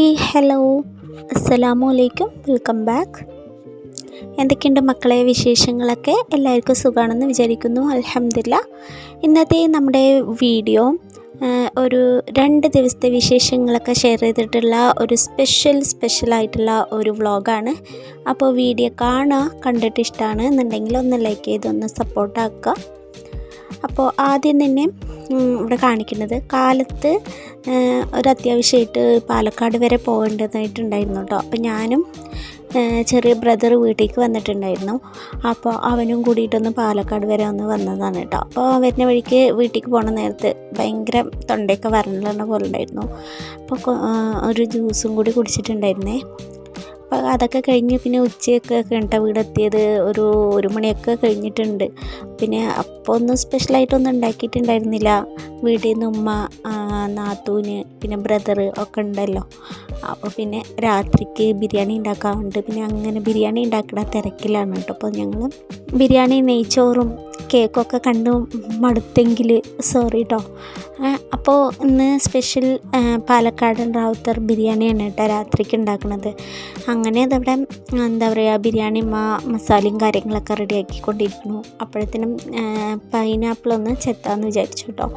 Hi hello. അസ്സലാമു അലൈക്കും. Welcome back. എന്തൊക്കെയുണ്ട് മക്കളെ വിശേഷങ്ങളൊക്കെ? എല്ലാവർക്കും സുഖമാണെന്ന് വിചാരിക്കുന്നു. അലഹമില്ല ഇന്നത്തെ നമ്മുടെ വീഡിയോ ഒരു രണ്ട് ദിവസത്തെ വിശേഷങ്ങളൊക്കെ ഷെയർ ചെയ്തിട്ടുള്ള ഒരു സ്പെഷ്യൽ സ്പെഷ്യൽ ആയിട്ടുള്ള ഒരു വ്ളോഗാണ് അപ്പോൾ വീഡിയോ കാണുക കണ്ടിട്ട് ഇഷ്ടമാണ് എന്നുണ്ടെങ്കിൽ ഒന്ന് ലൈക്ക് ചെയ്ത് ഒന്ന് സപ്പോർട്ടാക്കുക അപ്പോൾ ആദ്യം തന്നെ ഇവിടെ കാണിക്കുന്നത്. കാലത്ത് ഒരു അത്യാവശ്യമായിട്ട് പാലക്കാട് വരെ പോകേണ്ടതായിട്ടുണ്ടായിരുന്നു കേട്ടോ. അപ്പോൾ ഞാനും ചെറിയ ബ്രദർ വീട്ടിലേക്ക് വന്നിട്ടുണ്ടായിരുന്നു. അപ്പോൾ അവനും കൂടിയിട്ടൊന്ന് പാലക്കാട് വരെ ഒന്ന് വന്നതാണ് കേട്ടോ. അപ്പോൾ വരുന്ന വഴിക്ക് വീട്ടിലേക്ക് പോണ നേരത്ത് ഭയങ്കര തൊണ്ടയൊക്കെ വരണ്ടുള്ള പോലെ ഉണ്ടായിരുന്നു. അപ്പോൾ ഒരു ജ്യൂസും കൂടി കുടിച്ചിട്ടുണ്ടായിരുന്നേ. അപ്പോൾ അതൊക്കെ കഴിഞ്ഞ് പിന്നെ ഉച്ചയൊക്കെ കഴിഞ്ഞിട്ട് വീടെത്തിയത് ഒരു ഒരു മണിയൊക്കെ കഴിഞ്ഞിട്ടുണ്ട്. പിന്നെ അപ്പോൾ ഒന്നും സ്പെഷ്യലായിട്ടൊന്നും ഉണ്ടാക്കിയിട്ടുണ്ടായിരുന്നില്ല. വീട്ടിൽ നിന്ന് ഉമ്മ നാത്തൂന് പിന്നെ ബ്രദർ ഒക്കെ ഉണ്ടല്ലോ. അപ്പോൾ പിന്നെ രാത്രിക്ക് ബിരിയാണി ഉണ്ടാക്കാറുണ്ട്. പിന്നെ അങ്ങനെ ബിരിയാണി ഉണ്ടാക്കുന്ന തിരക്കിലാണ് കേട്ടോ. അപ്പോൾ ഞങ്ങൾ ബിരിയാണി നെയ്ച്ചോറും കേക്കൊക്കെ കണ്ടു മടുത്തെങ്കിൽ സോറി കേട്ടോ അപ്പോൾ ഇന്ന് സ്പെഷ്യൽ പാലക്കാടൻ റാവുത്തർ ബിരിയാണിയാണ് കേട്ടോ രാത്രിക്ക് ഉണ്ടാക്കുന്നത് അങ്ങനെ അതവിടെ എന്താ പറയുക ബിരിയാണി മാ മസാലയും കാര്യങ്ങളൊക്കെ റെഡിയാക്കിക്കൊണ്ടിരിക്കുന്നു. അപ്പോഴത്തേനും പൈനാപ്പിൾ ഒന്ന് ചെത്താമെന്ന് വിചാരിച്ചു കേട്ടോ.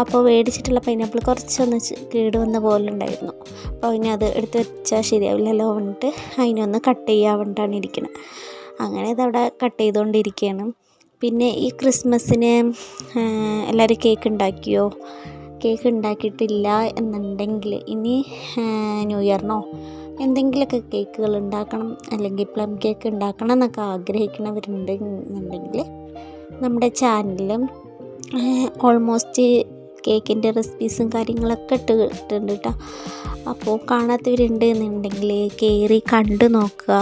അപ്പോൾ മേടിച്ചിട്ടുള്ള പൈനാപ്പിൾ കുറച്ചൊന്ന് കേട് വന്ന പോലെ ഉണ്ടായിരുന്നു. അപ്പോൾ ഇനി അത് എടുത്ത് വെച്ചാൽ ശരിയാവില്ലല്ലോ പറഞ്ഞിട്ട് അതിനൊന്ന് കട്ട് ചെയ്യാൻ വേണ്ടിയിട്ടാണ് ഇരിക്കുന്നത് അങ്ങനെ ഇതവിടെ കട്ട് ചെയ്തുകൊണ്ടിരിക്കുകയാണ് പിന്നെ ഈ ക്രിസ്മസിന് എല്ലാവരും കേക്ക് ഉണ്ടാക്കിയോ? കേക്ക് ഉണ്ടാക്കിയിട്ടില്ല എന്നുണ്ടെങ്കിൽ ഇനി ന്യൂ ഇയറിനോ എന്തെങ്കിലുമൊക്കെ കേക്കുകൾ ഉണ്ടാക്കണം അല്ലെങ്കിൽ പ്ലം കേക്ക് ഉണ്ടാക്കണം എന്നൊക്കെ ആഗ്രഹിക്കുന്നവരുണ്ട് എന്നുണ്ടെങ്കിൽ നമ്മുടെ ചാനലും ഓൾമോസ്റ്റ് കേക്കിന്റെ റെസിപ്പീസും കാര്യങ്ങളൊക്കെ ഇട്ടിട്ടുണ്ട് കേട്ടോ അപ്പോൾ കാണാത്തവരുണ്ട് എന്നുണ്ടെങ്കിൽ കയറി കണ്ടു നോക്കുക.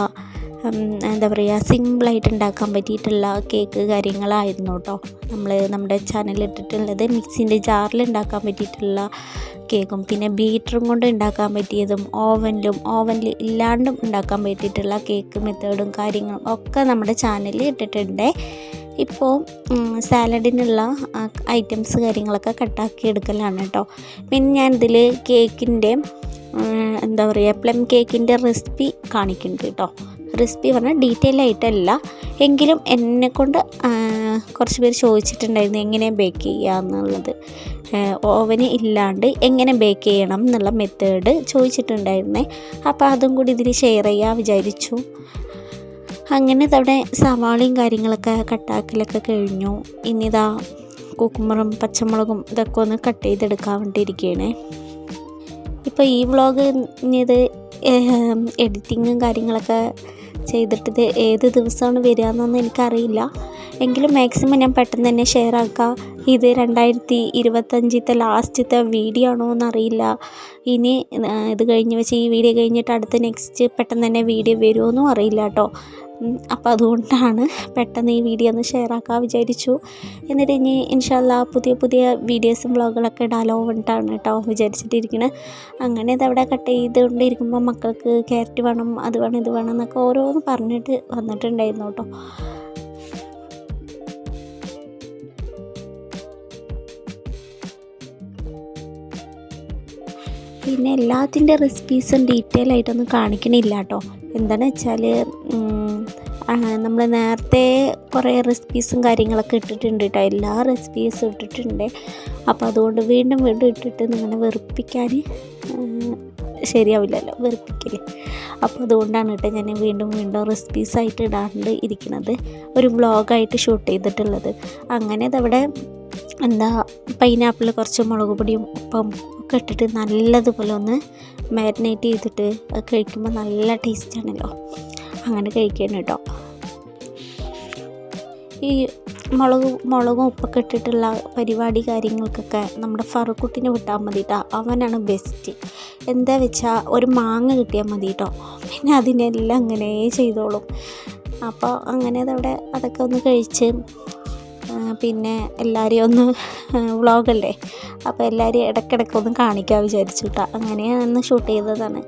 എന്താ പറയുക സിമ്പിളായിട്ട് ഉണ്ടാക്കാൻ പറ്റിയിട്ടുള്ള കേക്ക് കാര്യങ്ങളായിരുന്നു കേട്ടോ നമ്മൾ നമ്മുടെ ചാനലിൽ ഇട്ടിട്ടുള്ളത് മിക്സിന്റെ ജാറിൽ ഉണ്ടാക്കാൻ പറ്റിയിട്ടുള്ള കേക്കും പിന്നെ ബീറ്ററും കൊണ്ട് ഉണ്ടാക്കാൻ പറ്റിയതും ഓവനിലും ഓവനിൽ ഇല്ലാണ്ടും ഉണ്ടാക്കാൻ പറ്റിയിട്ടുള്ള കേക്ക് മെത്തേഡും കാര്യങ്ങളും ഒക്കെ നമ്മുടെ ചാനലിൽ ഇട്ടിട്ടുണ്ട്. ഇപ്പോൾ സാലഡിനുള്ള ഐറ്റംസ് കാര്യങ്ങളൊക്കെ കട്ടാക്കി എടുക്കലാണ് കേട്ടോ പിന്നെ ഞാൻ ഇതിൽ കേക്കിന്റെ എന്താ പറയുക പ്ലം കേക്കിന്റെ റെസിപ്പി കാണിക്കുന്നുണ്ട് കേട്ടോ റെസിപ്പി പറഞ്ഞാൽ ഡീറ്റെയിൽ ആയിട്ടല്ല. എങ്കിലും എന്നെക്കൊണ്ട് കുറച്ച് പേര് ചോദിച്ചിട്ടുണ്ടായിരുന്നു എങ്ങനെ ബേക്ക് ചെയ്യുക എന്നുള്ളത്. ഓവന് ഇല്ലാണ്ട് എങ്ങനെ ബേക്ക് ചെയ്യണം എന്നുള്ള മെത്തേഡ് ചോദിച്ചിട്ടുണ്ടായിരുന്നേ. അപ്പോൾ അതും കൂടി ഇതിൽ ഷെയർ ചെയ്യാൻ വിചാരിച്ചു. അങ്ങനെ അവിടെ സവാളയും കാര്യങ്ങളൊക്കെ കട്ടാക്കലൊക്കെ കഴിഞ്ഞു. ഇനിതാ കുക്കുമ്പറും പച്ചമുളകും ഇതൊക്കെ ഒന്ന് കട്ട് ചെയ്തെടുക്കാൻ വേണ്ടിയിരിക്കുകയാണ് ഇപ്പോൾ ഈ വ്ളോഗ് ഇത് എഡിറ്റിങ്ങും കാര്യങ്ങളൊക്കെ ചെയ്തിട്ട് ഇത് ഏത് ദിവസമാണ് വരിക എന്നൊന്നും എനിക്കറിയില്ല. എങ്കിലും മാക്സിമം ഞാൻ പെട്ടെന്ന് തന്നെ ഷെയർ ആക്കാം. ഇത് രണ്ടായിരത്തി ഇരുപത്തഞ്ചിത്തെ ലാസ്റ്റത്തെ വീഡിയോ ആണോ എന്നറിയില്ല. ഇനി ഇത് കഴിഞ്ഞ് വെച്ച് ഈ വീഡിയോ കഴിഞ്ഞിട്ട് അടുത്ത നെക്സ്റ്റ് പെട്ടെന്ന് തന്നെ വീഡിയോ വരുമോ എന്നും അറിയില്ല കേട്ടോ അപ്പോൾ അതുകൊണ്ടാണ് പെട്ടെന്ന് ഈ വീഡിയോ ഒന്ന് ഷെയർ ആക്കാൻ വിചാരിച്ചു. എന്നിട്ട് ഇനി ഇൻഷാല്ല പുതിയ പുതിയ വീഡിയോസും വ്ളോഗുകളൊക്കെ ഇടാലോ വേണ്ടിയിട്ടാണ് കേട്ടോ വിചാരിച്ചിട്ടിരിക്കുന്നത് അങ്ങനെ ഇതവിടെ കട്ട് ചെയ്തുകൊണ്ടിരിക്കുമ്പോൾ മക്കൾക്ക് ക്യാരറ്റ് വേണം അത് വേണം ഇത് വേണം എന്നൊക്കെ ഓരോന്ന് പറഞ്ഞിട്ട് വന്നിട്ടുണ്ടായിരുന്നു കേട്ടോ. പിന്നെ എല്ലാത്തിന്റെ റെസിപ്പീസും ഡീറ്റെയിൽ ആയിട്ടൊന്നും കാണിക്കണില്ല കേട്ടോ എന്താണെന്ന് വെച്ചാൽ നമ്മൾ നേരത്തെ കുറേ റെസിപ്പീസും കാര്യങ്ങളൊക്കെ ഇട്ടിട്ടുണ്ട് കേട്ടോ എല്ലാ റെസിപ്പീസും ഇട്ടിട്ടുണ്ട്. അപ്പോൾ അതുകൊണ്ട് വീണ്ടും വീണ്ടും ഇട്ടിട്ട് നിങ്ങളെ വെറുപ്പിക്കാൻ ശരിയാവില്ലല്ലോ. വെറുപ്പിക്കൽ അപ്പോൾ അതുകൊണ്ടാണ് കേട്ടോ ഞാൻ വീണ്ടും വീണ്ടും റെസിപ്പീസായിട്ട് ഇടാണ്ട് ഇരിക്കുന്നത് ഒരു വ്ളോഗായിട്ട് ഷൂട്ട് ചെയ്തിട്ടുള്ളത്. അങ്ങനെ അതവിടെ എന്താ പൈനാപ്പിൾ കുറച്ച് മുളക് പൊടിയും ഉപ്പും ഒക്കെ ഇട്ടിട്ട് നല്ലതുപോലെ ഒന്ന് മാരിനേറ്റ് ചെയ്തിട്ട് കഴിക്കുമ്പോൾ നല്ല ടേസ്റ്റാണല്ലോ അങ്ങനെ കഴിക്കണം കേട്ടോ ഈ മുളക് മുളകും ഉപ്പൊക്കെ ഇട്ടിട്ടുള്ള പരിപാടി കാര്യങ്ങൾക്കൊക്കെ നമ്മുടെ ഫറുക്കുട്ടിനെ വിട്ടാൽ മതി കേട്ടോ അവനാണ് ബെസ്റ്റ് എന്താ വെച്ചാൽ ഒരു മാങ്ങ കിട്ടിയാൽ മതി കേട്ടോ പിന്നെ അതിനെല്ലാം അങ്ങനെ ചെയ്തോളും. അപ്പോൾ അങ്ങനെ അതവിടെ അതൊക്കെ ഒന്ന് കഴിച്ച് പിന്നെ എല്ലാവരെയും ഒന്ന് വ്ളോഗല്ലേ? അപ്പോൾ എല്ലാവരെയും ഇടയ്ക്കിടയ്ക്ക് ഒന്ന് കാണിക്കാൻ വിചാരിച്ചു കേട്ടോ അങ്ങനെയാണ് ഷൂട്ട് ചെയ്തതാണ്.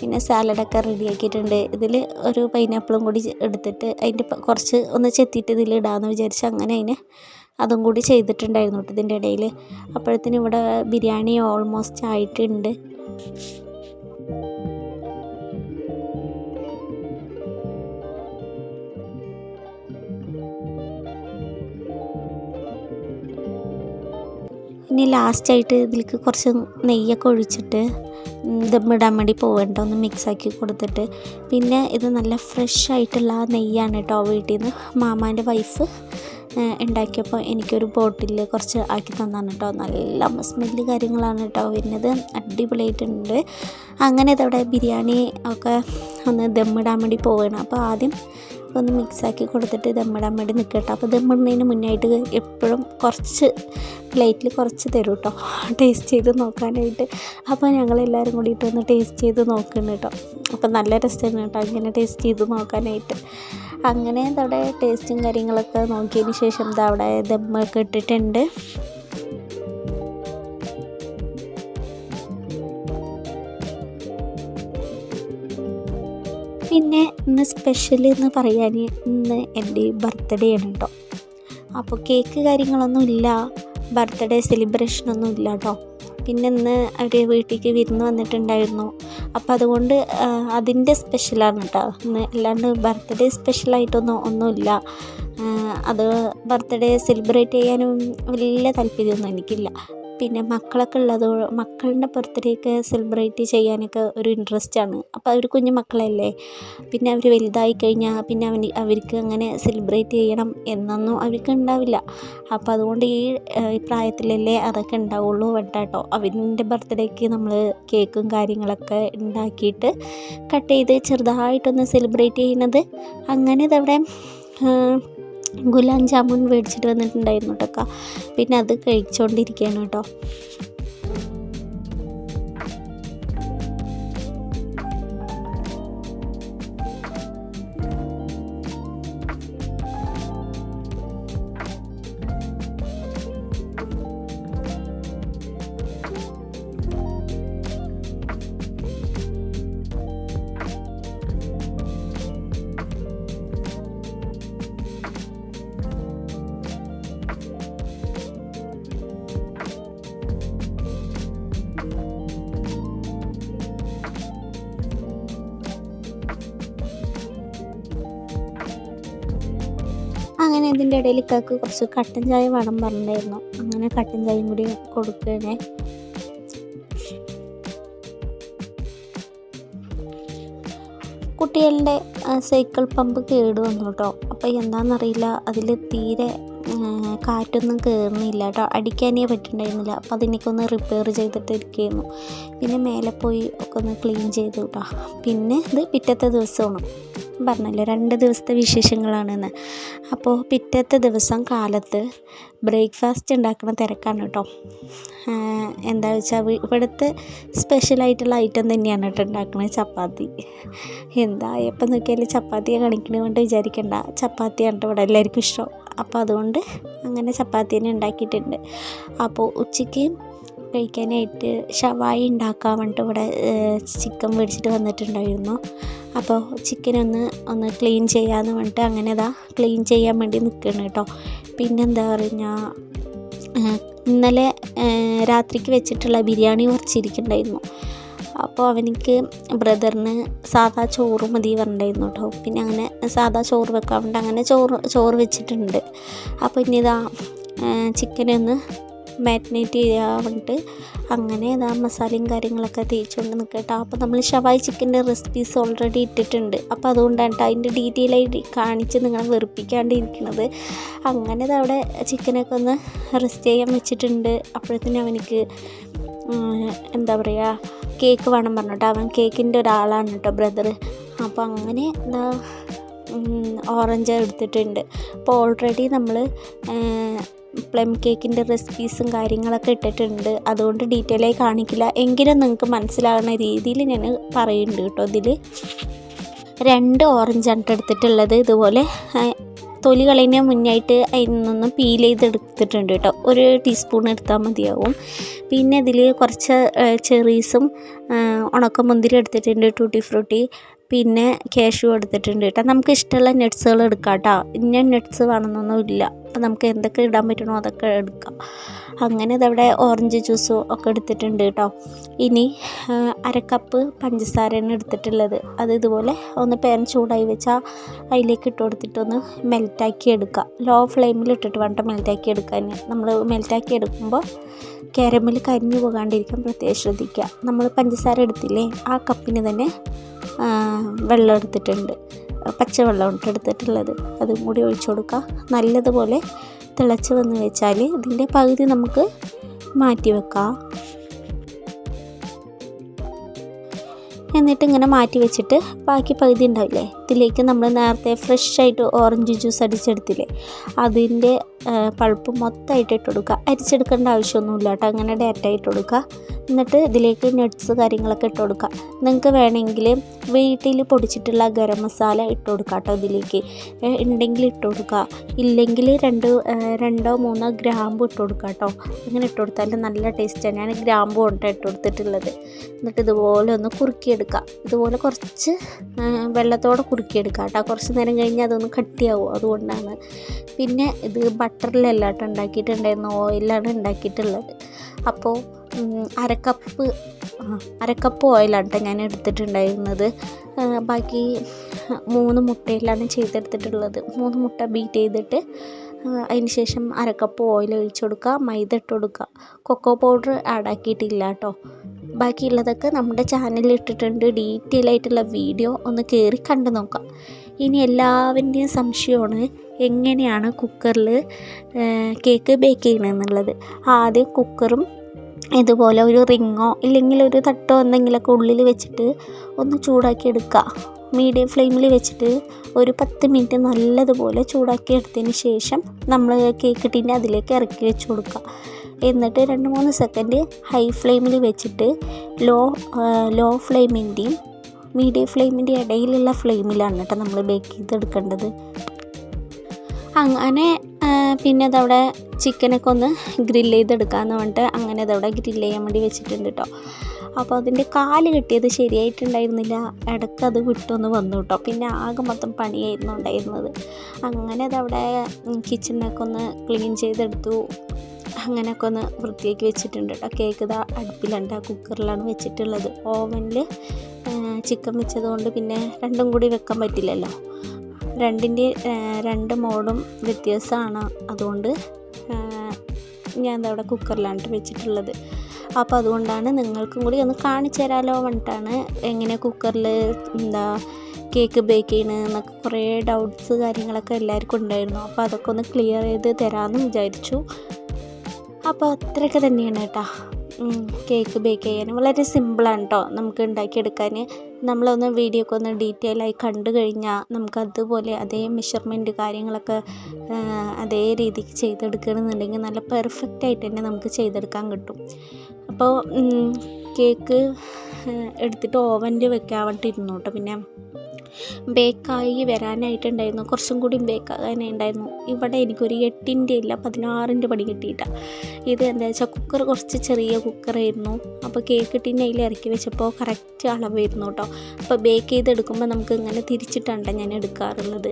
പിന്നെ സാലഡൊക്കെ റെഡിയാക്കിയിട്ടുണ്ട് ഇതിൽ ഒരു പൈനാപ്പിളും കൂടി എടുത്തിട്ട് അതിന്റെ കുറച്ച് ഒന്ന് ചെത്തിയിട്ട് ഇതിൽ ഇടാമെന്ന് വിചാരിച്ച്. അങ്ങനെ അതിന് അതും കൂടി ചെയ്തിട്ടുണ്ടായിരുന്നു കേട്ടോ ഇതിന്റെ ഇടയിൽ അപ്പോഴത്തേനും ഇവിടെ ബിരിയാണി ഓൾമോസ്റ്റ് ആയിട്ടുണ്ട്. ഇനി ലാസ്റ്റായിട്ട് ഇതിലേക്ക് കുറച്ച് നെയ്യൊക്കെ ഒഴിച്ചിട്ട് ദമ്മിടാൻ വേണ്ടി പോവേണ്ട ഒന്ന് മിക്സാക്കി കൊടുത്തിട്ട്. പിന്നെ ഇത് നല്ല ഫ്രഷ് ആയിട്ടുള്ള നെയ്യാണ് കേട്ടോ വീട്ടിൽ നിന്ന് മാമാന്റെ വൈഫ് ഉണ്ടാക്കിയപ്പോൾ എനിക്കൊരു ബോട്ടിൽ കുറച്ച് ആക്കി തന്നാണ് കേട്ടോ നല്ല സ്മെല്ല് കാര്യങ്ങളാണ് കേട്ടോ വരുന്നത്. അടിപൊളിയായിട്ടുണ്ട്. അങ്ങനെ ഇതവിടെ ബിരിയാണി ഒക്കെ ഒന്ന് ദമ്മിടാൻ വേണ്ടി പോവുകയാണ് അപ്പോൾ ആദ്യം ഒന്ന് മിക്സാക്കി കൊടുത്തിട്ട് ദമ്മിടാൻ വേണ്ടി നിൽക്കട്ടെ അപ്പോൾ ദമ്മിടുന്നതിന് മുന്നായിട്ട് എപ്പോഴും കുറച്ച് പ്ലേറ്റിൽ കുറച്ച് തരും കേട്ടോ ടേസ്റ്റ് ചെയ്ത് നോക്കാനായിട്ട്. അപ്പോൾ ഞങ്ങളെല്ലാവരും കൂടിയിട്ട് ഒന്ന് ടേസ്റ്റ് ചെയ്ത് നോക്കുന്നു കേട്ടോ. അപ്പോൾ നല്ല രസമാണ് കേട്ടോ ഇങ്ങനെ ടേസ്റ്റ് ചെയ്ത് നോക്കാനായിട്ട്. അങ്ങനെ അവിടെ ടേസ്റ്റും കാര്യങ്ങളൊക്കെ നോക്കിയതിന് ശേഷം അവിടെ ദമ്മൊക്കെ ഇട്ടിട്ടുണ്ട്. പിന്നെ ഇന്ന് സ്പെഷ്യൽ എന്ന് പറയാൻ ഇന്ന് എന്റെ ബർത്ത്ഡേ ആണ് കേട്ടോ. അപ്പോൾ കേക്ക് കാര്യങ്ങളൊന്നും ഇല്ല ബർത്ത്ഡേ സെലിബ്രേഷൻ ഒന്നും ഇല്ല കേട്ടോ പിന്നെ ഇന്ന് അവർ വീട്ടിലേക്ക് വിരുന്ന് വന്നിട്ടുണ്ടായിരുന്നു. അപ്പം അതുകൊണ്ട് അതിന്റെ സ്പെഷ്യലാണ് കേട്ടോ ഇന്ന് അല്ലാണ്ട് ബർത്ത്ഡേ സ്പെഷ്യലായിട്ടൊന്നും ഒന്നുമില്ല അത് ബർത്ത്ഡേ സെലിബ്രേറ്റ് ചെയ്യാനും വലിയ താല്പര്യമൊന്നും എനിക്കില്ല. പിന്നെ മക്കളൊക്കെ ഉള്ളത് മക്കളുടെ ബർത്ത്ഡേക്ക് സെലിബ്രേറ്റ് ചെയ്യാനൊക്കെ ഒരു ഇൻട്രസ്റ്റ് ആണ്. അപ്പോൾ അവർ കുഞ്ഞു മക്കളല്ലേ? പിന്നെ അവർ വലുതായി കഴിഞ്ഞാൽ പിന്നെ അവന് അവർക്ക് അങ്ങനെ സെലിബ്രേറ്റ് ചെയ്യണം എന്നൊന്നും അവർക്ക് ഉണ്ടാവില്ല. അപ്പോൾ അതുകൊണ്ട് ഈ പ്രായത്തിലല്ലേ അതൊക്കെ ഉണ്ടാവുള്ളൂ വേണ്ടാട്ടോ അവന്റെ ബർത്ത്ഡേക്ക് നമ്മൾ കേക്കും കാര്യങ്ങളൊക്കെ ഉണ്ടാക്കിയിട്ട് കട്ട് ചെയ്ത് ചെറുതായിട്ടൊന്ന് സെലിബ്രേറ്റ് ചെയ്യുന്നത്. അങ്ങനെ ഇതവിടെ ഗുലാബ് ജാമുൻ മേടിച്ചിട്ട് വന്നിട്ടുണ്ടായിരുന്നു കേട്ടോ പിന്നെ അത് കഴിച്ചുകൊണ്ടിരിക്കുകയാണ് കേട്ടോ. അങ്ങനെ ഇതിന്റെ ഇടയിൽ ഇക്കാക്ക് കുറച്ച് കട്ടൻ ചായ വേണം പറഞ്ഞിട്ടുണ്ടായിരുന്നു. അങ്ങനെ കട്ടൻ ചായയും കൂടി കൊടുക്കണേ കുട്ടികളുടെ സൈക്കിൾ പമ്പ് കേട് വന്നു കേട്ടോ. അപ്പോൾ എന്താണെന്നറിയില്ല. അതിൽ തീരെ കാറ്റൊന്നും കയറുന്നില്ല കേട്ടോ. അടിക്കാനേ പറ്റുന്നുണ്ടായിരുന്നില്ല അപ്പോൾ അതിനൊക്കെ റിപ്പയർ ചെയ്തിട്ട് പിന്നെ മേലെ പോയി ഒക്കെ ഒന്ന് ക്ലീൻ ചെയ്തു കേട്ടോ. പിന്നെ ഇത് പിറ്റത്തെ ദിവസമാണ്. പറഞ്ഞല്ലോ രണ്ട് ദിവസത്തെ വിശേഷങ്ങളാണെന്ന്. അപ്പോൾ പിറ്റത്തെ ദിവസം കാലത്ത് ബ്രേക്ക്ഫാസ്റ്റ് ഉണ്ടാക്കുന്ന തിരക്കാണ് കേട്ടോ. എന്താ വെച്ചാൽ ഇവിടുത്തെ സ്പെഷ്യലായിട്ടുള്ള ഐറ്റം തന്നെയാണ് കേട്ടോ ഉണ്ടാക്കുന്നത് ചപ്പാത്തി. എന്താ എപ്പം നോക്കിയാലും ചപ്പാത്തിയെ കാണിക്കണത് കൊണ്ട് വിചാരിക്കണ്ട. ചപ്പാത്തിയാണ് കേട്ടോ ഇവിടെ എല്ലാവർക്കും ഇഷ്ടം. അപ്പോൾ അതുകൊണ്ട് അങ്ങനെ ചപ്പാത്തി തന്നെ ഉണ്ടാക്കിയിട്ടുണ്ട്. അപ്പോൾ ഉച്ചയ്ക്ക് കഴിക്കാനായിട്ട് ഷവായി ഉണ്ടാക്കാൻ വേണ്ടിയിട്ട് ഇവിടെ ചിക്കൻ മേടിച്ചിട്ട് വന്നിട്ടുണ്ടായിരുന്നു. അപ്പോൾ ചിക്കൻ ഒന്ന് ഒന്ന് ക്ലീൻ ചെയ്യാമെന്ന് പറഞ്ഞിട്ട് അങ്ങനെ ഇതാ ക്ലീൻ ചെയ്യാൻ വേണ്ടി നിൽക്കണം കേട്ടോ. പിന്നെന്താ പറഞ്ഞാൽ ഇന്നലെ രാത്രിക്ക് വെച്ചിട്ടുള്ള ബിരിയാണി കുറച്ചിരിക്കുന്നുണ്ടായിരുന്നു. അപ്പോൾ അവനിക്ക് ബ്രദറിന് സാധാ ചോറ് മതി പറഞ്ഞിട്ടുണ്ടായിരുന്നു കേട്ടോ. പിന്നെ അങ്ങനെ സാധാ ചോറ് വെക്കാൻ വേണ്ടി അങ്ങനെ ചോറ് ചോറ് വെച്ചിട്ടുണ്ട്. അപ്പോൾ ഇനി ഇതാ ചിക്കനെ ചെയ്യാറുണ്ട്. അങ്ങനെ ഇതാ മസാലയും കാര്യങ്ങളൊക്കെ തേച്ചുകൊണ്ട് നിൽക്കട്ടോ അപ്പോൾ നമ്മൾ ഷവായി ചിക്കന്റെ റെസിപ്പീസ് ഓൾറെഡി ഇട്ടിട്ടുണ്ട്. അപ്പോൾ അതുകൊണ്ടാണ് കേട്ടോ അതിന്റെ ഡീറ്റെയിൽ ആയിട്ട് കാണിച്ച് നിങ്ങളെ വെറുപ്പിക്കാണ്ടിരിക്കുന്നത് അങ്ങനെ അവിടെ ചിക്കനൊക്കെ ഒന്ന് റെസ്റ്റ് ചെയ്യാൻ വെച്ചിട്ടുണ്ട്. അപ്പോഴത്തേനും അവനിക്ക് എന്താ പറയുക കേക്ക് വേണം പറഞ്ഞിട്ട്. അവൻ കേക്കിന്റെ ഒരാളാണ് കേട്ടോ ബ്രദർ അപ്പോൾ അങ്ങനെ എന്താ ഓറഞ്ച് എടുത്തിട്ടുണ്ട്. അപ്പോൾ ഓൾറെഡി നമ്മൾ പ്ലം കേക്കിന്റെ റെസിപ്പീസും കാര്യങ്ങളൊക്കെ ഇട്ടിട്ടുണ്ട്. അതുകൊണ്ട് ഡീറ്റെയിൽ ആയി കാണിക്കില്ല. എങ്കിലും നിങ്ങൾക്ക് മനസ്സിലാകുന്ന രീതിയിൽ ഞാൻ പറയുന്നുണ്ട് കേട്ടോ ഇതിൽ രണ്ട് ഓറഞ്ചാണ് എടുത്തിട്ടുള്ളത്. ഇതുപോലെ തൊലി കളയുന്നതിന് മുന്നായിട്ട് അതിൽ നിന്നൊന്ന് പീൽ ചെയ്തെടുത്തിട്ടുണ്ട് കേട്ടോ. ഒരു ടീസ്പൂൺ എടുത്താൽ മതിയാവും. പിന്നെ ഇതിൽ കുറച്ച് ചെറീസും ഉണക്കമുന്തിരി എടുത്തിട്ടുണ്ട് ടൂട്ടി ഫ്രൂട്ടി പിന്നെ ക്യാഷ് എടുത്തിട്ടുണ്ട് കേട്ടോ. നമുക്ക് ഇഷ്ടമുള്ള നട്ട്സുകൾ എടുക്കാം കേട്ടോ. ഇന്ന നട്ട്സ് വേണമെന്നൊന്നും ഇല്ല. അപ്പോൾ നമുക്ക് എന്തൊക്കെ ഇടാൻ പറ്റണോ അതൊക്കെ എടുക്കാം. അങ്ങനെ ഇതവിടെ ഓറഞ്ച് ജ്യൂസും ഒക്കെ എടുത്തിട്ടുണ്ട് കേട്ടോ. ഇനി അര കപ്പ് പഞ്ചസാരയാണ് എടുത്തിട്ടുള്ളത്. അത് ഇതുപോലെ ഒന്ന് പാൻ ചൂടായി വെച്ചാൽ അതിലേക്ക് ഇട്ട് കൊടുത്തിട്ടൊന്ന് മെൽറ്റാക്കി എടുക്കുക ലോ ഫ്ലെയിമിൽ ഇട്ടിട്ട് വേണ്ട മെൽറ്റാക്കി എടുക്കാൻ. നമ്മൾ മെൽറ്റാക്കി എടുക്കുമ്പോൾ കാരമൽ കരിഞ്ഞു പോകാണ്ടിരിക്കാൻ പ്രത്യേകം ശ്രദ്ധിക്കുക. നമ്മൾ പഞ്ചസാര എടുത്തില്ലേ ആ കപ്പിന് തന്നെ വെള്ളം എടുത്തിട്ടുണ്ട്. പച്ചവെള്ളം എടുത്തിട്ടുള്ളത്. അതും കൂടി ഒഴിച്ചു കൊടുക്കുക നല്ലതുപോലെ തിളച്ച് വന്ന് വെച്ചാൽ ഇതിന്റെ പകുതി നമുക്ക് മാറ്റി വെക്കാം. എന്നിട്ട് ഇങ്ങനെ മാറ്റി വെച്ചിട്ട് ബാക്കി പകുതി ഉണ്ടാവില്ലേ? ഇതിലേക്ക് നമ്മൾ നേരത്തെ ഫ്രഷ് ആയിട്ട് ഓറഞ്ച് ജ്യൂസ് അടിച്ചെടുത്തില്ലേ? അതിന്റെ പൾപ്പ് മൊത്തമായിട്ട് ഇട്ടുകൊടുക്കുക അരിച്ചെടുക്കേണ്ട ആവശ്യമൊന്നുമില്ല കേട്ടോ. അങ്ങനെ ഡയറക്റ്റ് ആയിട്ട് കൊടുക്കുക. എന്നിട്ട് ഇതിലേക്ക് നട്ട്സ് കാര്യങ്ങളൊക്കെ ഇട്ട് കൊടുക്കുക. നിങ്ങൾക്ക് വേണമെങ്കിൽ വീട്ടിൽ പൊടിച്ചിട്ടുള്ള ഗരം മസാല ഇട്ട് കൊടുക്കുക കേട്ടോ ഇതിലേക്ക്. ഉണ്ടെങ്കിൽ ഇട്ട് കൊടുക്കുക. ഇല്ലെങ്കിൽ രണ്ട് രണ്ടോ മൂന്നോ ഗ്രാമ്പു ഇട്ട് കൊടുക്കുക കേട്ടോ. അങ്ങനെ ഇട്ട് കൊടുത്താൽ നല്ല ടേസ്റ്റാണ് ഞാൻ ഗ്രാമ്പു കൊണ്ടാണ് ഇട്ട് കൊടുത്തിട്ടുള്ളത്. എന്നിട്ട് ഇതുപോലെ ഒന്ന് കുറുക്കിയെടുക്കുക. ഇതുപോലെ കുറച്ച് വെള്ളത്തോടെ കുറുക്കിയെടുക്കുക കേട്ടോ കുറച്ച് നേരം കഴിഞ്ഞാൽ അതൊന്ന് കട്ടിയാവും. അതുകൊണ്ടാണ്. പിന്നെ ഇത് ബട്ടറിലല്ല കേട്ടോ ഉണ്ടാക്കിയിട്ടുണ്ടായിരുന്നു ഓയിലാണ് ഉണ്ടാക്കിയിട്ടുള്ളത്. അപ്പോൾ അരക്കപ്പ് അരക്കപ്പ് ഓയിലാണ് കേട്ടോ ഞാൻ എടുത്തിട്ടുണ്ടായിരുന്നത്. ബാക്കി മൂന്ന് മുട്ടയിലാണ് ചെയ്തെടുത്തിട്ടുള്ളത്. മൂന്ന് മുട്ട ബീറ്റ് ചെയ്തിട്ട് അതിന് ശേഷം അരക്കപ്പ് ഓയിൽ ഒഴിച്ച് കൊടുക്കുക മൈദ ഇട്ട് കൊടുക്കുക. കൊക്കോ പൗഡർ ആഡ് ആക്കിയിട്ടില്ല കേട്ടോ ബാക്കിയുള്ളതൊക്കെ നമ്മുടെ ചാനലിൽ ഇട്ടിട്ടുണ്ട് ഡീറ്റെയിൽ ആയിട്ടുള്ള വീഡിയോ ഒന്ന് കയറി കണ്ടു നോക്കാം. ഇനി എല്ലാവരുടെയും സംശയമാണ് എങ്ങനെയാണ് കുക്കറിൽ കേക്ക് ബേക്ക് ചെയ്യണമെന്നുള്ളത് ആദ്യം കുക്കറും ഇതുപോലെ ഒരു റിങ്ങോ ഇല്ലെങ്കിൽ ഒരു തട്ടോ എന്തെങ്കിലുമൊക്കെ ഉള്ളിൽ വെച്ചിട്ട് ഒന്ന് ചൂടാക്കി എടുക്കുക. മീഡിയം ഫ്ലെയിമിൽ വെച്ചിട്ട് ഒരു പത്ത് മിനിറ്റ് നല്ലതുപോലെ ചൂടാക്കി എടുത്തതിന് ശേഷം നമ്മൾ കേക്ക് ഇട്ടിന്റെ അതിലേക്ക് ഇറക്കി വെച്ച് കൊടുക്കുക. എന്നിട്ട് രണ്ട് മൂന്ന് സെക്കൻഡ് ഹൈ ഫ്ലെയിമിൽ വെച്ചിട്ട് ലോ ലോ ഫ്ലെയിമിന്റെയും മീഡിയം ഫ്ലെയിമിന്റെ ഇടയിലുള്ള ഫ്ലെയിമിലാണ് കേട്ടോ നമ്മൾ ബേക്ക് ചെയ്തെടുക്കേണ്ടത്. അങ്ങനെ പിന്നെ അതവിടെ ചിക്കനൊക്കെ ഒന്ന് ഗ്രില്ല് ചെയ്തെടുക്കാമെന്ന് പറഞ്ഞിട്ട് അങ്ങനെ അതവിടെ ഗ്രില്ല് ചെയ്യാൻ വേണ്ടി വെച്ചിട്ടുണ്ട് കേട്ടോ. അപ്പോൾ അതിന്റെ കാൽ കിട്ടിയത് ശരിയായിട്ടുണ്ടായിരുന്നില്ല. ഇടയ്ക്ക് അത് വിട്ടൊന്ന് വന്നു കേട്ടോ. പിന്നെ ആകെ മൊത്തം പണിയായിരുന്നു ഉണ്ടായിരുന്നത്. അങ്ങനെ അതവിടെ കിച്ചണൊക്കെ ഒന്ന് ക്ലീൻ ചെയ്തെടുത്തു. അങ്ങനെയൊക്കെ ഒന്ന് വൃത്തിയാക്കി വെച്ചിട്ടുണ്ട് കേട്ടോ. കേക്ക് ഇതാ അടുപ്പിലുണ്ട്. ആ കുക്കറിലാണ് വെച്ചിട്ടുള്ളത്. ഓവനിൽ ചിക്കൻ വെച്ചത് കൊണ്ട് പിന്നെ രണ്ടും കൂടി വെക്കാൻ പറ്റില്ലല്ലോ. രണ്ടിന്റെ രണ്ട് മോഡും വ്യത്യാസമാണ്. അതുകൊണ്ട് ഞാൻ അവിടെ കുക്കറിലാണ് ട്ടോ വെച്ചിട്ടുള്ളത്. അപ്പോൾ അതുകൊണ്ടാണ് നിങ്ങൾക്കും കൂടി ഒന്ന് കാണിച്ചു തരാമല്ലോ പറഞ്ഞിട്ടാണ് എങ്ങനെ കുക്കറിൽ എന്താ കേക്ക് ബേക്ക് ചെയ്യണമെന്നൊക്കെ കുറേ ഡൗട്ട്സ് കാര്യങ്ങളൊക്കെ എല്ലാവർക്കും ഉണ്ടായിരുന്നു. അപ്പോൾ അതൊക്കെ ഒന്ന് ക്ലിയർ ചെയ്ത് തരാമെന്ന് വിചാരിച്ചു. അപ്പോൾ അത്രയൊക്കെ തന്നെയാണ് കേട്ടോ. കേക്ക് ബേക്ക് ചെയ്യാൻ. വളരെ സിമ്പിളാണ് കേട്ടോ നമുക്ക് ഉണ്ടാക്കിയെടുക്കാൻ നമ്മളൊന്ന് വീഡിയോ ഒക്കെ ഒന്ന് ഡീറ്റെയിൽ ആയി കണ്ടു കഴിഞ്ഞാൽ നമുക്ക് അതുപോലെ അതേ മെഷർമെന്റ് കാര്യങ്ങളൊക്കെ അതേ രീതിക്ക് ചെയ്തെടുക്കണമെന്നുണ്ടെങ്കിൽ നല്ല പെർഫെക്റ്റ് ആയിട്ട് തന്നെ നമുക്ക് ചെയ്തെടുക്കാൻ കിട്ടും. അപ്പോൾ കേക്ക് എടുത്തിട്ട് ഓവനിൽ വെക്കാൻ വേണ്ടിയിട്ട് ഇരുന്നു കേട്ടോ പിന്നെ ബേക്കായി വരാനായിട്ടുണ്ടായിരുന്നു. കുറച്ചും കൂടി ബേക്കാകാനുണ്ടായിരുന്നു ഇവിടെ എനിക്കൊരു എട്ടിന്റെ ഇല്ല പതിനാറിന്റെ പണി കിട്ടിയിട്ടാണ് ഇത് എന്താ വെച്ചാൽ കുക്കർ കുറച്ച് ചെറിയ കുക്കറായിരുന്നു അപ്പോൾ കേക്ക് ടിന്നെ അതിൽ ഇറക്കി വെച്ചപ്പോൾ കറക്റ്റ് അളവായിരുന്നു കേട്ടോ അപ്പോൾ ബേക്ക് ചെയ്തെടുക്കുമ്പോൾ നമുക്ക് ഇങ്ങനെ തിരിച്ചിട്ടാണ് ഞാൻ എടുക്കാറുള്ളത്.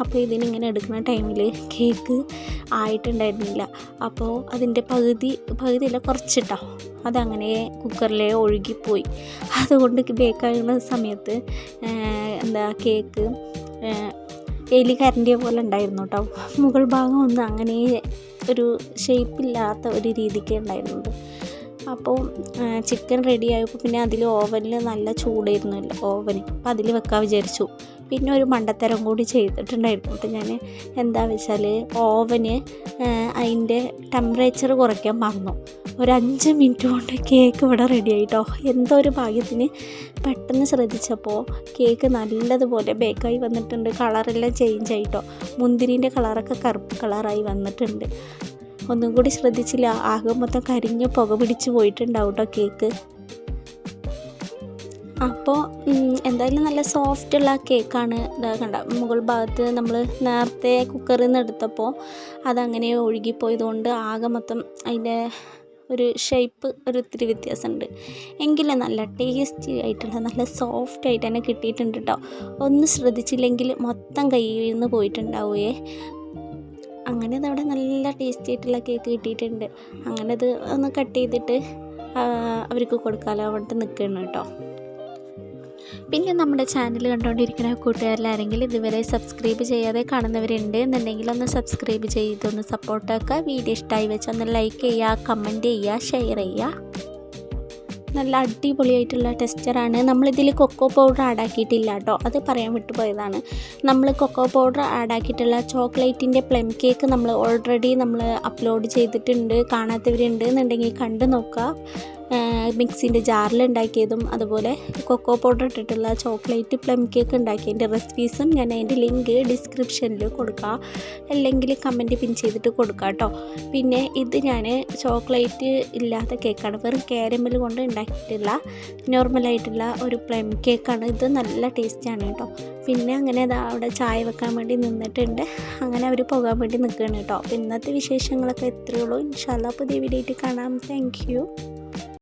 അപ്പോൾ ഇതിനിങ്ങനെ എടുക്കുന്ന ടൈമിൽ കേക്ക് ആയിട്ടുണ്ടായിരുന്നില്ല. അപ്പോൾ അതിന്റെ പകുതി പകുതിയല്ല കുറച്ചിട്ടോ. അതങ്ങനെ കുക്കറിലെ ഒഴുകിപ്പോയി. അതുകൊണ്ട് ബേക്കാകുന്ന സമയത്ത് എന്താ കേക്ക് എലി കരണ്ടിയ പോലെ ഉണ്ടായിരുന്നു കേട്ടോ. മുകൾ ഭാഗം ഒന്നും അങ്ങനെ ഒരു ഷേപ്പില്ലാത്ത ഒരു രീതിക്ക് ഉണ്ടായിരുന്നത്. അപ്പോൾ ചിക്കൻ റെഡി ആയപ്പോൾ പിന്നെ അതിൽ ഓവനിൽ നല്ല ചൂടായിരുന്നല്ലോ ഓവന്. അപ്പോൾ അതിൽ വെക്കാൻ വിചാരിച്ചു. പിന്നെ ഒരു മണ്ടത്തരം കൂടി ചെയ്തിട്ടുണ്ടായിരുന്നു കേട്ടോ ഞാൻ എന്താ വെച്ചാൽ ഓവന് അതിന്റെ ടെമ്പറേച്ചർ കുറയ്ക്കാൻ മറന്നു. ഒരു അഞ്ച് മിനിറ്റ് കൊണ്ട് കേക്ക് ഇവിടെ റെഡി ആയിട്ടോ. എന്തോ ഒരു ഭാഗ്യത്തിന് പെട്ടെന്ന് ശ്രദ്ധിച്ചപ്പോൾ കേക്ക് നല്ലതുപോലെ ബേക്കായി വന്നിട്ടുണ്ട്. കളറെല്ലാം ചേഞ്ച് ആയിട്ടോ. മുന്തിരിന്റെ കളറൊക്കെ കറുപ്പ് കളറായി വന്നിട്ടുണ്ട്. ഒന്നും കൂടി ശ്രദ്ധിച്ചില്ല. ആകെ മൊത്തം കരിഞ്ഞ് പുക പിടിച്ച് പോയിട്ടുണ്ടാവും കേട്ടോ കേക്ക് അപ്പോൾ എന്തായാലും നല്ല സോഫ്റ്റ് ഉള്ള കേക്കാണ് കണ്ട. മുകൾ ഭാഗത്ത് നമ്മൾ നേരത്തെ കുക്കറിൽ നിന്ന് എടുത്തപ്പോൾ അതങ്ങനെ ഒഴുകിപ്പോയതുകൊണ്ട് ആകെ മൊത്തം അതിന്റെ ഒരു ഷേപ്പ് ഒരു ഇത്തിരി വ്യത്യാസമുണ്ട് എങ്കിലും നല്ല ടേസ്റ്റി ആയിട്ടുള്ള നല്ല സോഫ്റ്റ് ആയിട്ട് തന്നെ കിട്ടിയിട്ടുണ്ട് കേട്ടോ ഒന്ന് ശ്രദ്ധിച്ചില്ലെങ്കിൽ മൊത്തം കയ്യിൽ നിന്ന് പോയിട്ടുണ്ടാവുകയെ അങ്ങനെ അതവിടെ നല്ല ടേസ്റ്റി ആയിട്ടുള്ള കേക്ക് കിട്ടിയിട്ടുണ്ട്. അങ്ങനെ അത് ഒന്ന് കട്ട് ചെയ്തിട്ട് അവർക്ക് കൊടുക്കാമല്ലോ അവിടെ നിൽക്കണം കേട്ടോ പിന്നെ നമ്മുടെ ചാനൽ കണ്ടുകൊണ്ടിരിക്കുന്ന കൂട്ടുകാരിലാരെങ്കിലും ഇതുവരെ സബ്സ്ക്രൈബ് ചെയ്യാതെ കാണുന്നവരുണ്ട് എന്നുണ്ടെങ്കിൽ ഒന്ന് സബ്സ്ക്രൈബ് ചെയ്തൊന്ന് സപ്പോർട്ടാക്കുക വീഡിയോ ഇഷ്ടമായി വെച്ചാൽ ഒന്ന് ലൈക്ക് ചെയ്യുക കമന്റ് ചെയ്യുക ഷെയർ ചെയ്യുക. നല്ല അടിപൊളിയായിട്ടുള്ള ടെക്സ്ചറാണ് നമ്മളിതിൽ കൊക്കോ പൗഡർ ആഡ് ആക്കിയിട്ടില്ല കേട്ടോ. അത് പറയാൻ വിട്ടുപോയതാണ്. നമ്മൾ കൊക്കോ പൗഡർ ആഡ് ആക്കിയിട്ടുള്ള ചോക്ലേറ്റിന്റെ പ്ലം കേക്ക് നമ്മൾ ഓൾറെഡി നമ്മൾ അപ്ലോഡ് ചെയ്തിട്ടുണ്ട് കാണാത്തവരുണ്ട് എന്നുണ്ടെങ്കിൽ കണ്ടു നോക്കുക. മിക്സിന്റെ ജാറിൽ ഉണ്ടാക്കിയതും അതുപോലെ കൊക്കോ പൗഡർ ഇട്ടിട്ടുള്ള ചോക്ലേറ്റ് പ്ലം കേക്ക് ഉണ്ടാക്കിയതിന്റെ റെസിപ്പീസും ഞാൻ അതിന്റെ ലിങ്ക് ഡിസ്ക്രിപ്ഷനിൽ കൊടുക്കാം. അല്ലെങ്കിൽ കമന്റ് പിൻ ചെയ്തിട്ട് കൊടുക്കാം കേട്ടോ. പിന്നെ ഇത് ഞാൻ ചോക്ലേറ്റ് ഇല്ലാത്ത കേക്കാണ്. വെറും കാരമൽ കൊണ്ട് ഉണ്ടാക്കിയിട്ടുള്ള നോർമലായിട്ടുള്ള ഒരു പ്ലം കേക്കാണ്. ഇത് നല്ല ടേസ്റ്റാണ് കേട്ടോ. പിന്നെ അങ്ങനെ അവിടെ ചായ വെക്കാൻ വേണ്ടി നിന്നിട്ടുണ്ട്. അങ്ങനെ അവർ പോകാൻ വേണ്ടി നിൽക്കുകയാണ് കേട്ടോ. അപ്പോൾ ഇന്നത്തെ വിശേഷങ്ങളൊക്കെ എത്രയുള്ളൂ ഇൻഷാല്ല പുതിയ വീഡിയോ ആയിട്ട് കാണാം. താങ്ക്